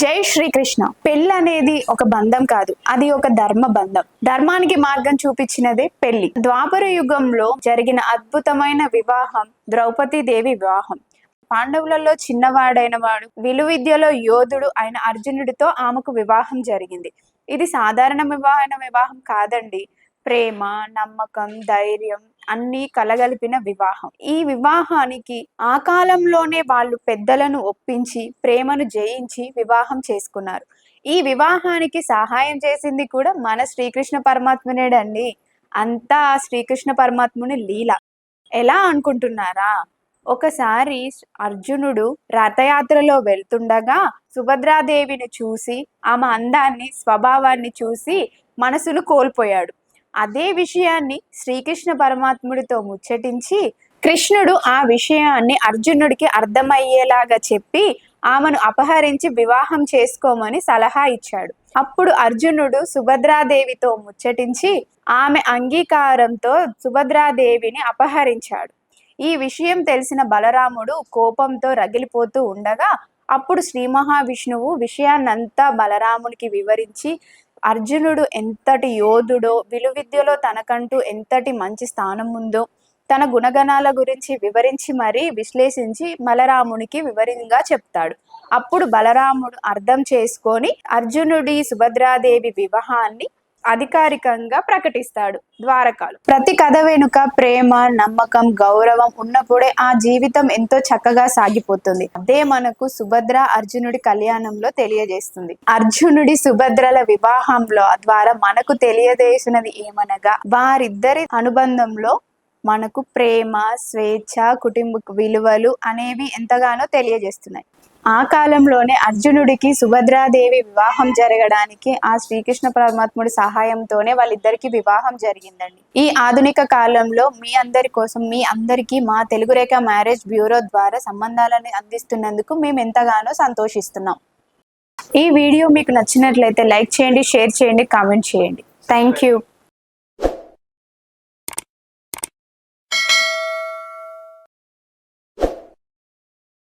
జై శ్రీకృష్ణ. పెళ్ళి అనేది ఒక బంధం కాదు అది ఒక ధర్మ బంధం. ధర్మానికి మార్గం చూపించినదే పెళ్ళి ద్వాపర యుగంలో జరిగిన అద్భుతమైన వివాహం ద్రౌపది దేవి వివాహం. పాండవులలో చిన్నవాడైన వాడు విలువిద్యలో యోధుడు అయిన అర్జునుడితో ఆమెకు వివాహం జరిగింది. ఇది సాధారణ వివాహమైన వివాహం కాదండి. ప్రేమ నమ్మకం ధైర్యం అన్ని కలగలిపిన వివాహం. ఈ వివాహానికి ఆ కాలంలోనే వాళ్ళు పెద్దలను ఒప్పించి ప్రేమను జయించి వివాహం చేసుకున్నారు. ఈ వివాహానికి సహాయం చేసింది కూడా మన శ్రీకృష్ణ పరమాత్మనేడండి అంతా శ్రీకృష్ణ పరమాత్ముని లీల. ఎలా అనుకుంటున్నారా? ఒకసారి అర్జునుడు రథయాత్రలో వెళ్తుండగా సుభద్రాదేవిని చూసి ఆమె అందాన్ని స్వభావాన్ని చూసి మనసును కోల్పోయాడు. అదే విషయాన్ని శ్రీకృష్ణ పరమాత్ముడితో ముచ్చటించి కృష్ణుడు ఆ విషయాన్ని అర్జునుడికి అర్థమయ్యేలాగా చెప్పి ఆమెను అపహరించి వివాహం చేసుకోమని సలహా ఇచ్చాడు. అప్పుడు అర్జునుడు సుభద్రాదేవితో ముచ్చటించి ఆమె అంగీకారంతో సుభద్రాదేవిని అపహరించాడు. ఈ విషయం తెలిసిన బలరాముడు కోపంతో రగిలిపోతూ ఉండగా అప్పుడు శ్రీ మహావిష్ణువు విషయాన్నంతా బలరామునికి వివరించి అర్జునుడు ఎంతటి యోధుడో విలువిద్యలో తనకంటూ ఎంతటి మంచి స్థానం ఉందో తన గుణగణాల గురించి వివరించి మరీ విశ్లేషించి బలరామునికి వివరంగా చెప్తాడు. అప్పుడు బలరాముడు అర్థం చేసుకొని అర్జునుడి సుభద్రాదేవి వివాహాన్ని అధికారికంగా ప్రకటిస్తాడు. ద్వారకాలు. ప్రతి కథ వెనుక ప్రేమ నమ్మకం గౌరవం ఉన్నప్పుడే ఆ జీవితం ఎంతో చక్కగా సాగిపోతుంది. అదే మనకు సుభద్ర అర్జునుడి కళ్యాణంలో తెలియజేస్తుంది. అర్జునుడి సుభద్రల వివాహంలో ద్వారా మనకు తెలియజేసినది ఏమనగా వారిద్దరి అనుబంధంలో మనకు ప్రేమ స్వేచ్ఛ కుటుంబ విలువలు అనేవి ఎంతగానో తెలియజేస్తున్నాయి. ఆ కాలంలోనే అర్జునుడికి సుభద్రాదేవి వివాహం జరగడానికి ఆ శ్రీకృష్ణ పరమాత్ముడి సహాయంతోనే వాళ్ళిద్దరికి వివాహం జరిగిందండి. ఈ ఆధునిక కాలంలో మీ అందరి కోసం మీ అందరికీ మా తెలుగు రేఖ మ్యారేజ్ బ్యూరో ద్వారా సంబంధాలను అందిస్తున్నందుకు మేము ఎంతగానో సంతోషిస్తున్నాం. ఈ వీడియో మీకు నచ్చినట్లయితే లైక్ చేయండి షేర్ చేయండి కామెంట్ చేయండి. Thank you.